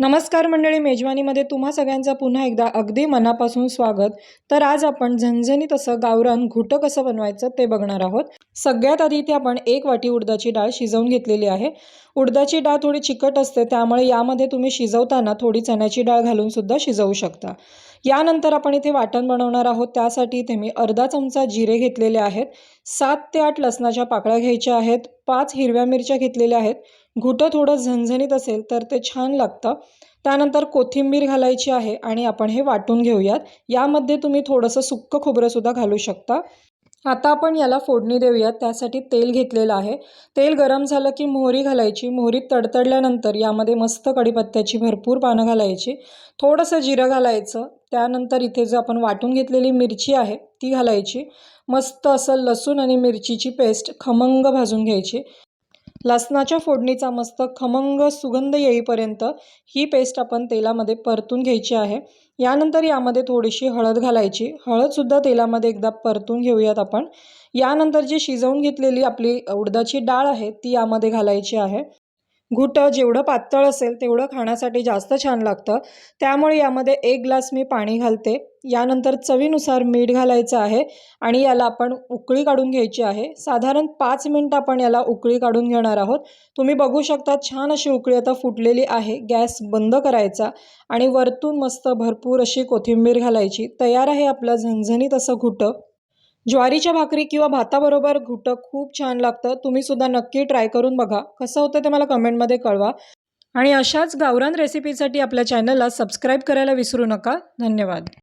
नमस्कार मंडळी मेजवानीमध्ये तुम्हा सगळ्यांचं पुन्हा एकदा अगदी मनापासून स्वागत. तर आज आपण झणझणीत असं गावरान घुटं कसं बनवायचं ते बघणार आहोत. सगळ्यात आधी इथे आपण एक वाटी उडदाची डाळ शिजवून घेतलेली आहे. उडदाची डाळ थोडी चिकट असते त्यामुळे यामध्ये तुम्ही शिजवताना थोडी चण्याची डाळ घालून सुद्धा शिजवू शकता. यानंतर आपण इथे वाटण बनवणार आहोत. त्यासाठी इथे मी अर्धा चमचा जिरे घेतलेले आहेत. सात ते आठ लसणाच्या पाकळ्या घ्यायच्या आहेत. पाच हिरव्या मिरच्या घेतलेल्या आहेत. घुटं थोडं झणझणीत असेल तर ते छान लागतं. त्यानंतर कोथिंबीर घालायची आहे आणि आपण हे वाटून घेऊयात. यामध्ये तुम्ही थोडंसं सुक्कं खोबरंसुद्धा घालू शकता. आता आपण याला फोडणी देऊयात. त्यासाठी तेल घेतलेलं आहे. तेल गरम झालं की मोहरी घालायची. मोहरी तडतडल्यानंतर यामध्ये मस्त कढीपत्त्याची भरपूर पानं घालायची. थोडंसं जिरं घालायचं. त्यानंतर इथे जो आपण वाटून घेतलेली मिरची आहे ती घालायची. मस्त असं लसूण आणि मिरचीची पेस्ट खमंग भाजून घ्यायची. लसणाच्या फोडणीचा मस्त खमंग सुगंध येईपर्यंत ही पेस्ट आपण तेलामध्ये परतून घ्यायची आहे. यानंतर यामध्ये थोडीशी हळद घालायची. हळदसुद्धा तेलामध्ये एकदा परतून घेऊयात आपण. यानंतर जी शिजवून घेतलेली आपली उडदाची डाळ आहे ती यामध्ये घालायची आहे. घुटं जेवढं पातळ असेल तेवढं खाण्यासाठी जास्त छान लागतं. त्यामुळे यामध्ये एक ग्लास मी पाणी घालते. यानंतर चवीनुसार मीठ घालायचं आहे आणि याला आपण उकळी काढून घ्यायची आहे. साधारण पाच मिनटं आपण याला उकळी काढून घेणार आहोत. तुम्ही बघू शकता छान अशी उकळी आता फुटलेली आहे. गॅस बंद करायचा आणि वरतून मस्त भरपूर अशी कोथिंबीर घालायची. तयार आहे आपलं झणझणीत असं घुटं. ज्वारीच्या भाकरी किंवा भाताबरोबर घुटं खूप छान लागतं. तुम्हीसुद्धा नक्की ट्राय करून बघा. कसं होतं ते मला कमेंटमध्ये कळवा. आणि अशाच गावरान रेसिपीसाठी आपल्या चॅनलला सबस्क्राईब करायला विसरू नका. धन्यवाद.